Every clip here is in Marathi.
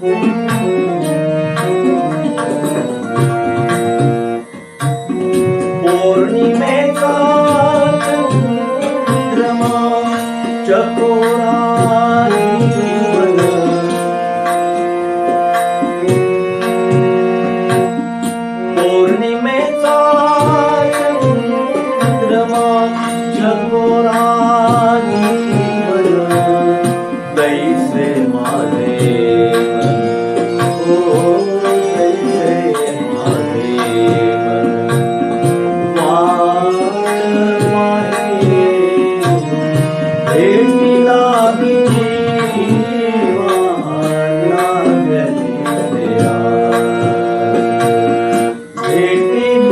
पौर्णिमेचा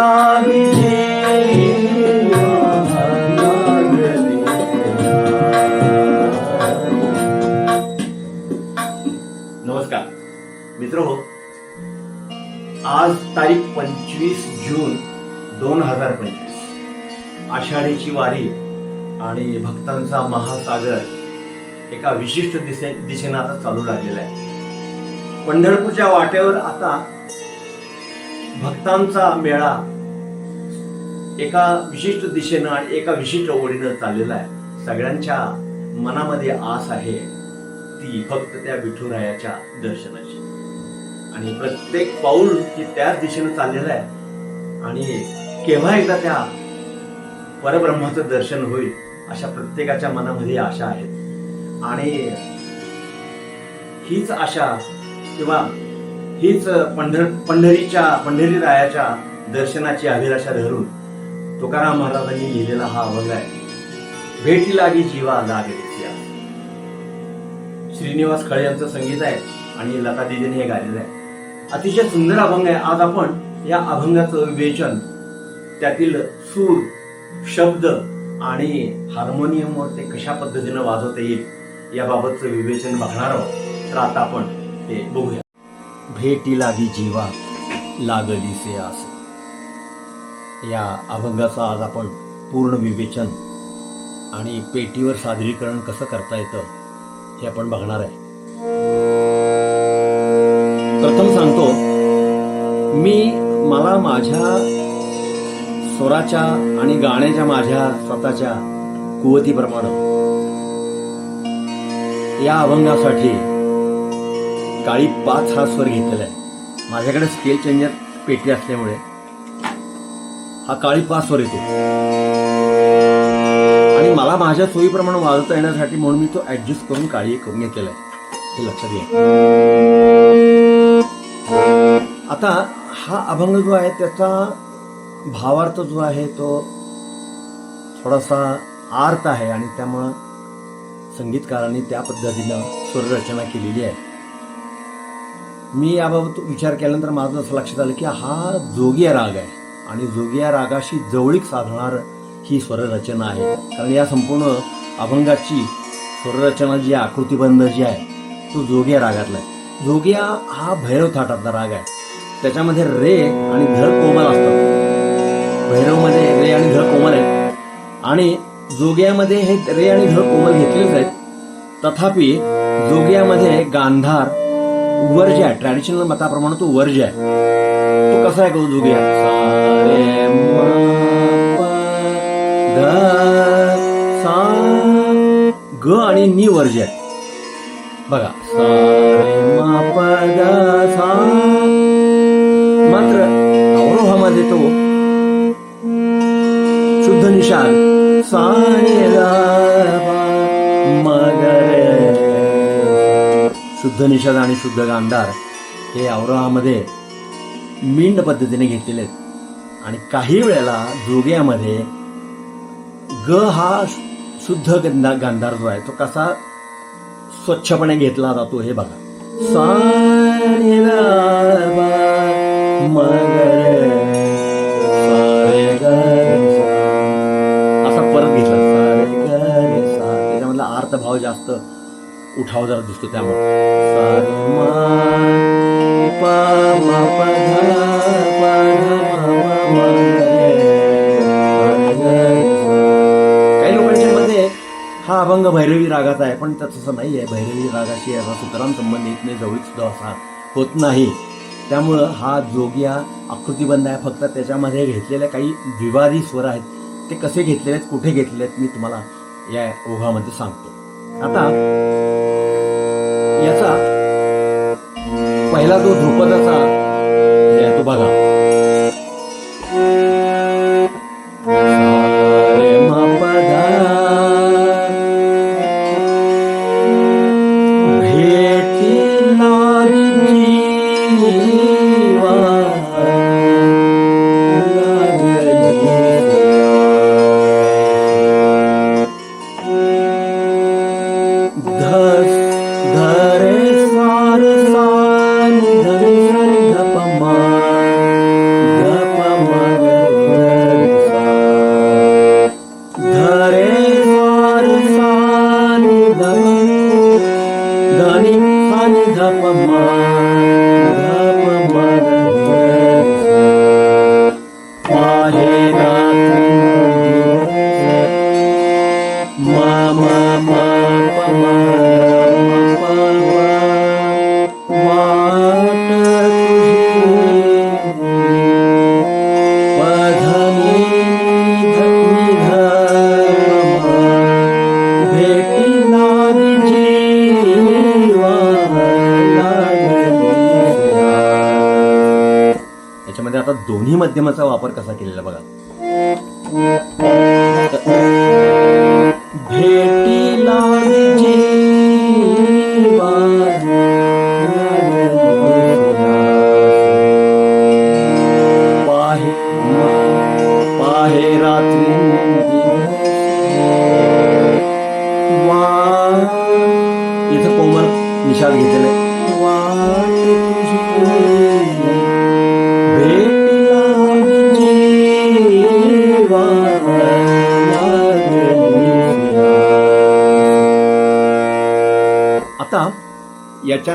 नमस्कार. मित्र हो आज तारीख पंचवीस जून दोन हजार पंचवीस. आषाढीची वारी आणि भक्तांचा महासागर एका विशिष्ट दिशे दिशेनं आता चालू लागलेला आहे. पंढरपूरच्या वाटेवर आता भक्तांचा मेळा एका विशिष्ट दिशेनं आणि एका विशिष्ट ओढीनं चाललेला आहे. सगळ्यांच्या मनामध्ये आस आहे ती फक्त त्या विठुरायाच्या दर्शनाची. आणि प्रत्येक पाऊल ही त्याच दिशेनं चाललेलं आहे. आणि केव्हा एकदा त्या परब्रह्माचं दर्शन होईल अशा प्रत्येकाच्या मनामध्ये आशा आहेत आणि हीच आशा किंवा हीच पंढर पंढरीच्या पंढरी रायाच्या दर्शनाची अभिलाषा धरून तुकाराम महाराजांनी लिहिलेला हा अभंग आहे. भेटी लागी जीवा लाग श्रीनिवास खळे यांचं संगीत आहे आणि लता दिदीने हे गायलेलं आहे. अतिशय सुंदर अभंग आहे. आज आपण या अभंगाचं विवेचन त्यातील सूर शब्द आणि हार्मोनियमवर ते कशा पद्धतीनं वाजवता येईल याबाबतचं विवेचन बघणार आहोत. तर आता आपण ते बघूया. भेटी लागी जीवा लागलीसे आस. या अभंगाचं आज आपण पूर्ण विवेचन आणि पेटीवर सादरीकरण कसं करता येतं हे आपण बघणार आहे. प्रथम सांगतो मी मला माझ्या स्वराच्या आणि गाण्याच्या माझ्या स्वतःच्या कुवतीप्रमाणे या अभंगासाठी काळी पाच हा स्वर घेतलेला आहे माझ्याकडे स्केल चेंजर पेटी असल्यामुळे. हा काळी पासवर येतो. आणि मला माझ्या सोयीप्रमाणे वाजवता येण्यासाठी म्हणून मी तो ऍडजस्ट करून काळी करून घेतलेला आहे हे लक्षात घ्या. आता हा अभंग जो आहे त्याचा भावार्थ जो आहे तो थोडासा आर्त आहे आणि त्यामुळं संगीतकारांनी त्या पद्धतीनं स्वररचना केलेली आहे. मी याबाबत विचार केल्यानंतर माझं असं लक्षात आलं की हा जोगिया राग आहे. आणि जोगिया रागाशी जवळीक साधणार ही स्वररचना आहे. कारण या संपूर्ण अभंगाची स्वररचना जी आकृतीबंध जी आहे तो जोगिया रागातला आहे. जोगिया हा भैरव थाटातला राग आहे. त्याच्यामध्ये रे आणि धर कोमल असतात. भैरवमध्ये रे आणि धर कोमल आहेत. आणि जोग्यामध्ये हे रे आणि धर कोमल घेतलेलेच आहेत. तथापि जोग्यामध्ये गांधार वर्ज आहे. ट्रॅडिशनल मताप्रमाणे तो वर्ज आहे. तो कसा आहे गो जोगिया? ग आणि बघा. मा मात्र अवरोहामध्ये तो शुद्ध शुद्ध निषाद आणि शुद्ध गांधार हे अवरोहामध्ये मिंड पद्धतीने घेतलेले आहेत. आणि काही वेळेला जोग्यामध्ये ग हा शुद्ध गंधा गांधार जो आहे तो कसा स्वच्छपणे घेतला जातो हे बघा. सा रे ग असा परत घेतला. त्याच्यामधला अर्थ भाव जास्त उठाव जरा दिसतो त्यामुळे. सा मा काही लोकांच्या मध्ये हा अभंग भैरवी रागाचा आहे पण त्यात तसं नाही आहे भैरवी रागाशी असा सुतराम संबंध येत नाही जवळीक सुद्धा असा होत नाही. त्यामुळं हा जोगिया आकृतीबंध आहे. फक्त त्याच्यामध्ये घेतलेल्या काही विवादी स्वर आहेत. ते कसे घेतलेले आहेत कुठे घेतलेले आहेत मी तुम्हाला या ओघामध्ये सांगतो. आता याचा पहिला जो ध्रुपदाचा तो बघा. माध्यमाचा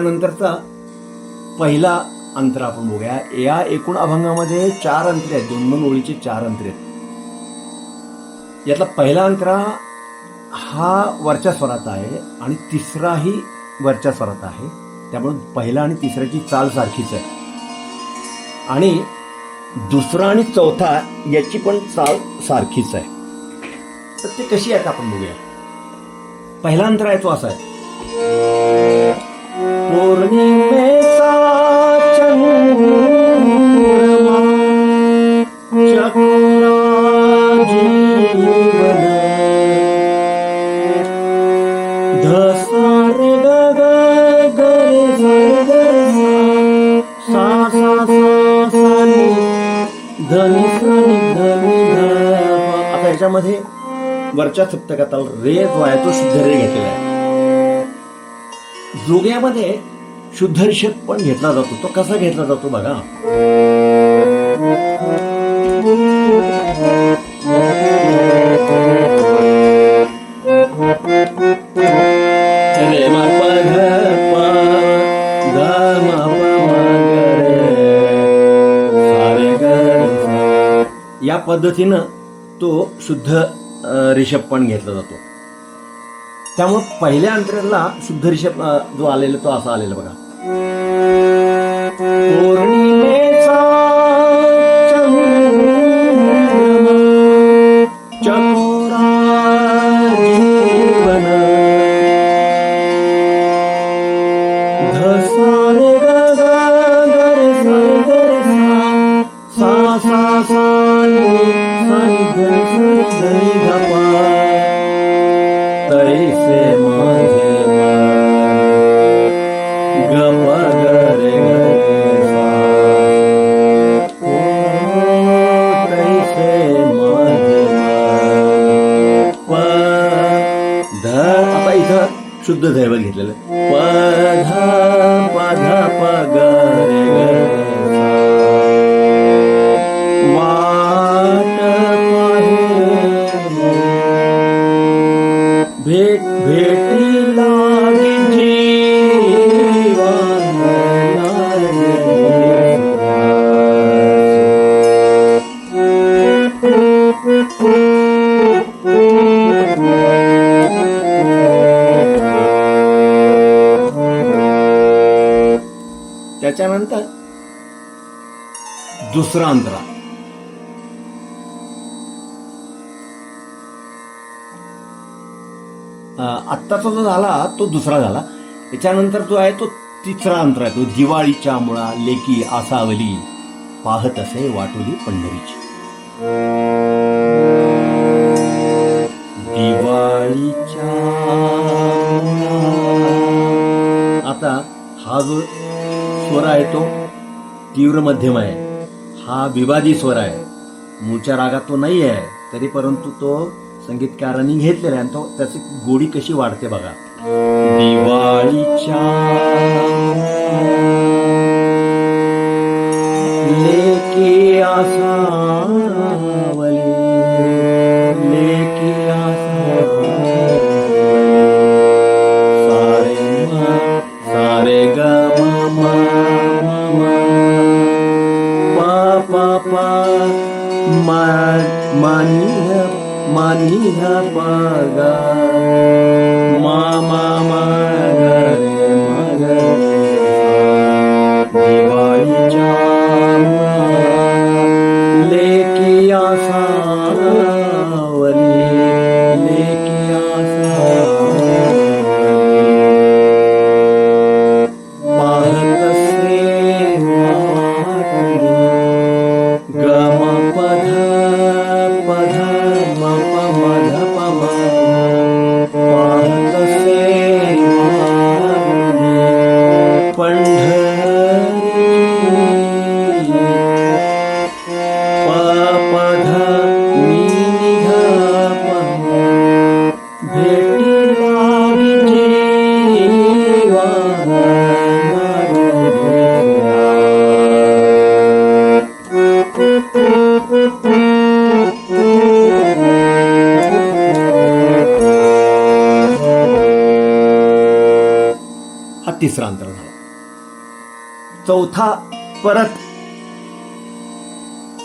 याच्यानंतरचा पहिला अंतर आपण बघूया. या एकूण अभंगामध्ये चार अंतरे आहेत. दोन दोन ओळीचे चार अंतरे आहेत. यातला पहिला अंतरा हा वरच्या स्वरात आहे आणि तिसराही वरच्या स्वरात आहे. त्यामुळे पहिला आणि तिसऱ्याची चाल सारखीच आहे. आणि दुसरा आणि चौथा याची पण चाल सारखीच आहे. तर ते कशी आहेत आपण बघूया. पहिला अंतर आहे तो असा आहे. पौर्णिमेचा चंद्रमा जीवन धसार गग गरे सा सा सा सा धनी धनी आता याच्यामध्ये वरच्या सप्तकाताल रे जो आहे तो शुद्ध रे घेतलेला आहे जोग्यामध्ये शुद्ध रिषभ पण घेतला जातो. तो कसा घेतला जातो बघा. मा या पद्धतीनं तो शुद्ध अ, रिषभ पण घेतला जातो. त्यामुळे पहिल्या अंतराला शुद्ध रिषभ जो आलेला तो असा आलेला बघा. ശുദ്ധദേവ दुसरा अंतरा आत्ताचा जो झाला तो दुसरा झाला. याच्यानंतर जो आहे तो तिसरा अंतर आहे. तो दिवाळीच्या मुळा लेकी आसावली पाहत असे वाटोली पंढरीची. दिवाळीच्या आता हा जो स्वर आहे तो तीव्र मध्यम आहे. हा विवादी स्वर आहे. मूळच्या रागात तो नाही आहे तरी परंतु तो संगीतकारांनी घेतलेला आहे आणि तो त्याची गोडी कशी वाढते बघा. दिवाळीच्या लेखी आसावर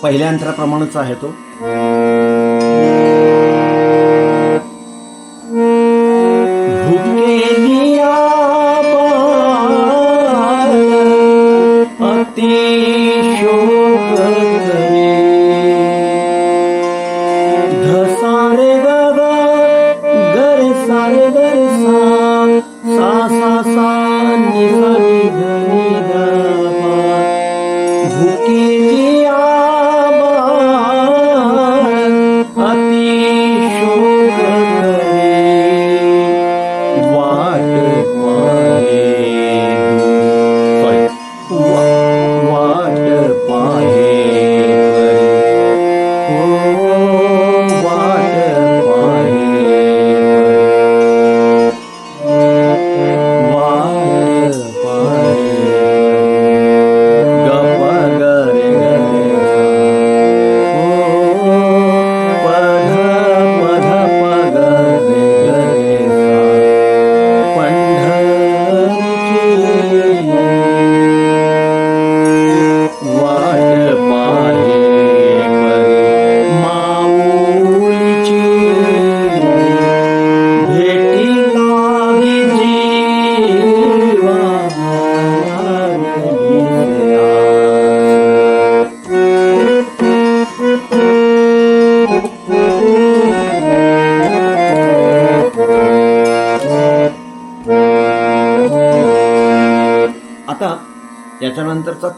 पहिल्या अंतराप्रमाणेच आहे तो.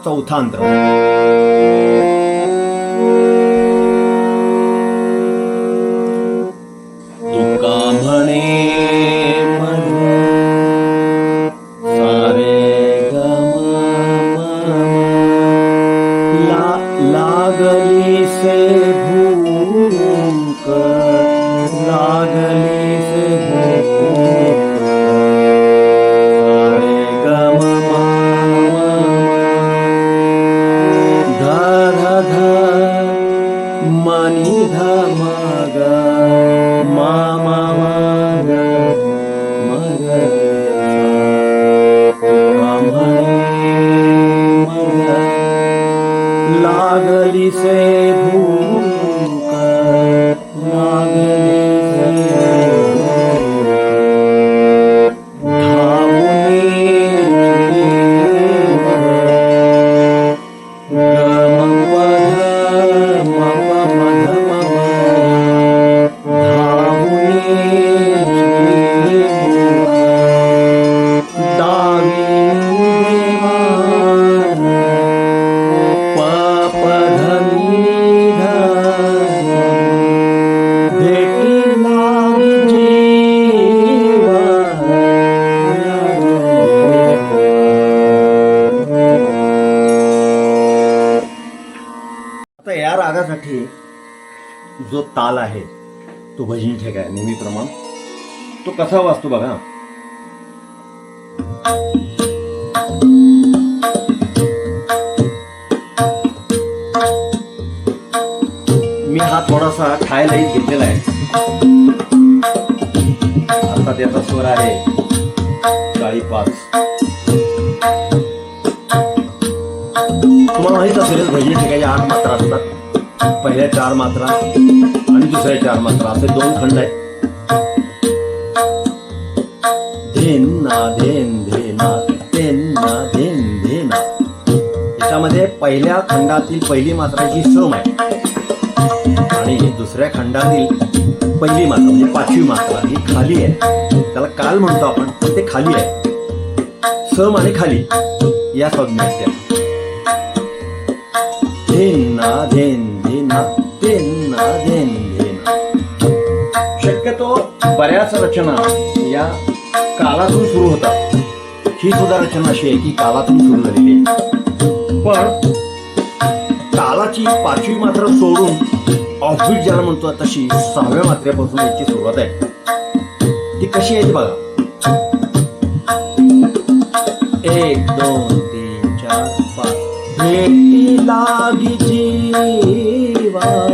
造碳的。तो काय? ठेका तो कसा वाचतो बघा. मी हा थोडासा खायलाही घेतलेला आहे. आता त्याचा स्वर आहे चाळी पाच तुम्हाला माहीत असेल भजनी ठेकायच्या आठ मात्रा असतात. पहिल्या चार मात्रा. आणि दुसऱ्या चार मात्रा असे दोन खंड आहेत. धेन धेन धेना धेन धेन धेना याच्यामध्ये पहिल्या खंडातील पहिली मात्रा ही सम आहे. आणि दुसऱ्या खंडातील पहिली मात्रा म्हणजे पाचवी मात्रा ही खाली आहे. त्याला काल म्हणतो आपण पण ते खाली आहे. श्रम आणि खाली या संज्ञा त्या धेना धेन धेना धेना धेन धेना बऱ्याच रचना या कालातून सुरू होतात. ही सुद्धा रचना अशी आहे की कालातून सुरू झालेली आहे. पण कालाची पाचवी मात्रा सोडून ऑफिट ज्याला म्हणतो तशी सहाव्या मात्रेपासून याची सुरुवात आहे. ती कशी आहे ती बघा. एक दोन तीन चार पाच. भेटी लागी जीवा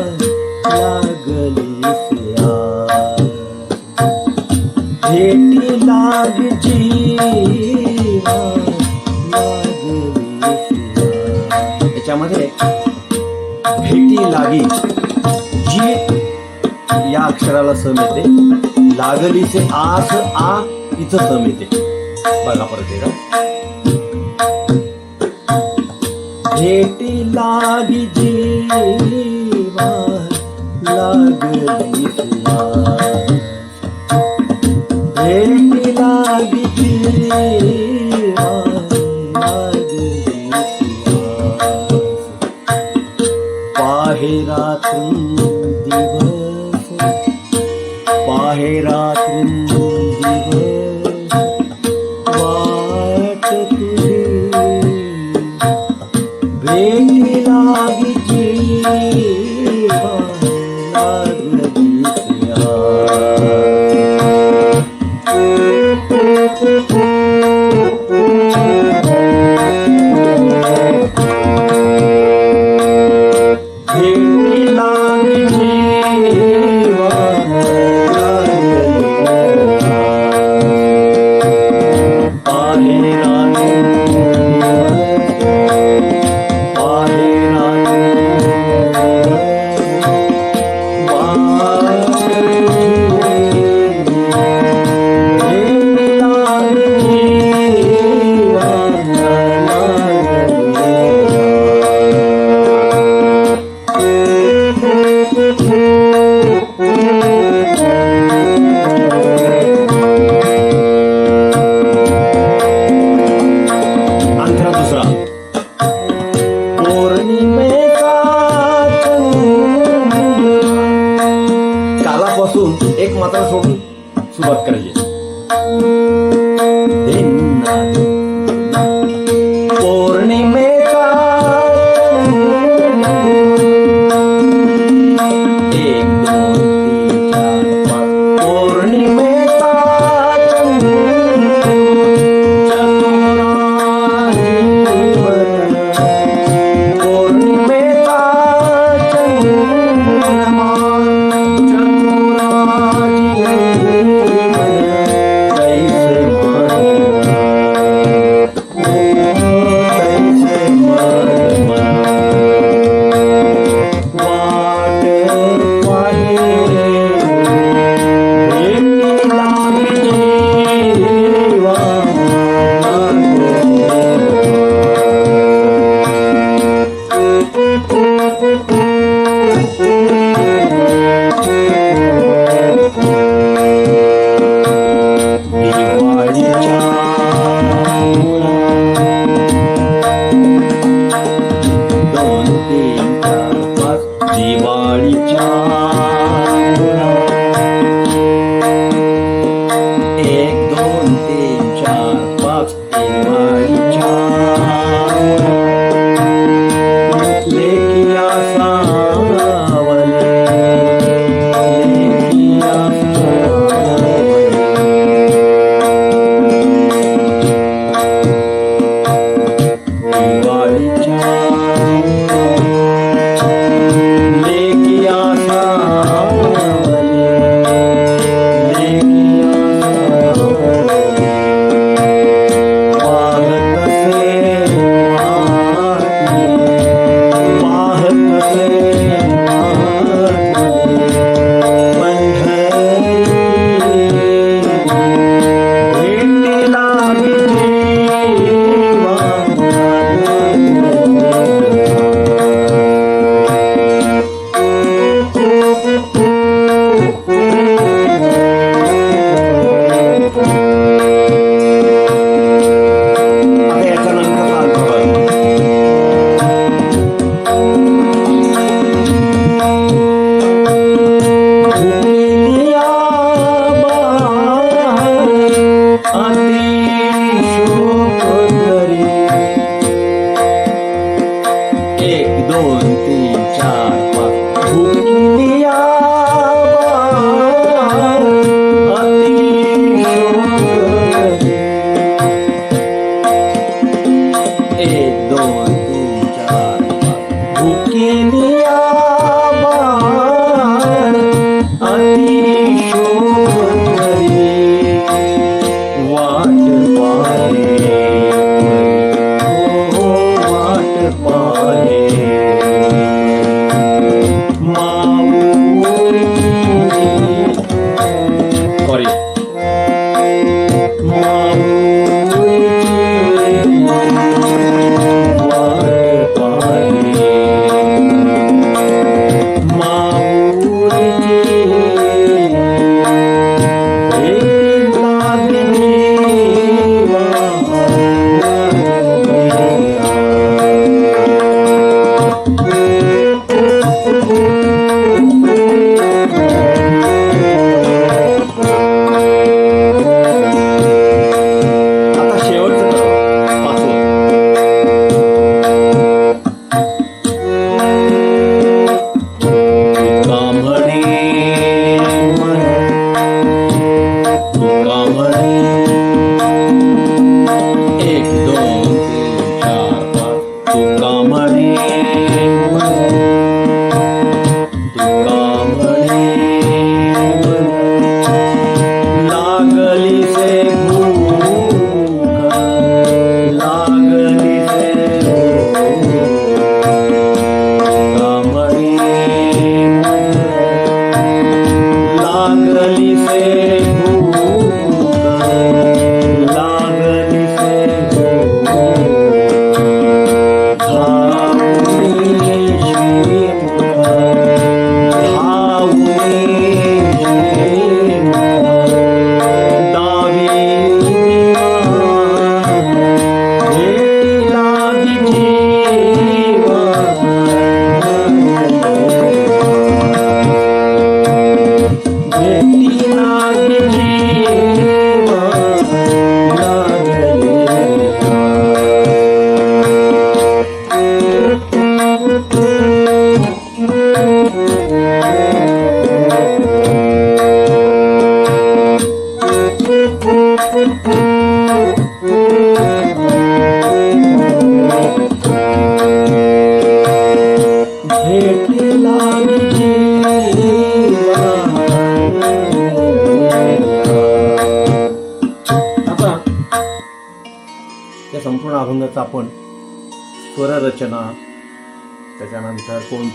भेटी लाग त्याच्यामध्ये भेटी लागी जी या अक्षराला सम येते. लागलीचे आस आ इथं सम येते. बघा परत एकदा. भेटी लागी जी लागली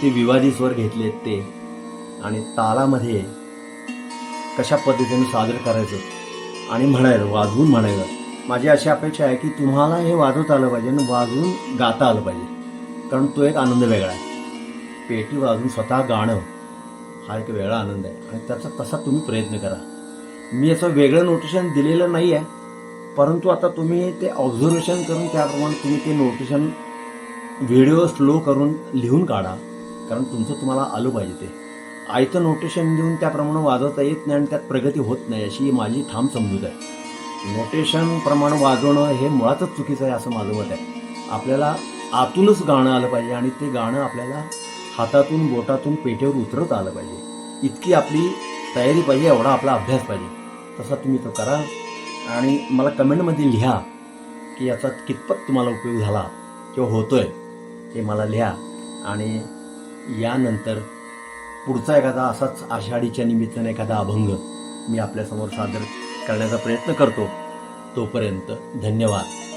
ते विवादी स्वर घेतलेत ते. आणि तालामध्ये कशा पद्धतीने सादर करायचं? आणि म्हणायचं वाजवून म्हणायचं माझी अशी अपेक्षा आहे की तुम्हाला हे वाजवता आलं पाहिजे आणि वाजवून गाता आलं पाहिजे. कारण तो एक आनंद वेगळा आहे. पेटी वाजवून स्वतः गाणं हा एक वेगळा आनंद आहे. आणि त्याचा तसा तुम्ही प्रयत्न करा. मी याचं वेगळं नोटेशन दिलेलं नाही आहे परंतु आता तुम्ही ते ऑब्झर्वेशन करून त्याप्रमाणे तुम्ही ते नोटिशन व्हिडिओ स्लो करून लिहून काढा. कारण तुमचं तुम्हाला आलं पाहिजे ते. आयतं नोटेशन देऊन त्याप्रमाणे वाजवता येत नाही आणि त्यात प्रगती होत नाही अशी माझी ठाम समजूत आहे. नोटेशन प्रमाणे वाजवणं हे मुळातच चुकीचं आहे असं माझं मत आहे. आपल्याला आतूनच गाणं आलं पाहिजे आणि ते गाणं आपल्याला हातातून बोटातून पेठेवर उतरत आलं पाहिजे. इतकी आपली तयारी पाहिजे एवढा आपला अभ्यास पाहिजे. तसा तुम्ही तो करा आणि मला कमेंटमध्ये लिहा की याचा कितपत तुम्हाला उपयोग झाला किंवा होतो आहे हे मला लिहा आणि यानंतर पुढचा एखादा असाच आषाढीच्या निमित्ताने एखादा अभंग मी आपल्यासमोर सादर करण्याचा प्रयत्न करतो. तोपर्यंत धन्यवाद.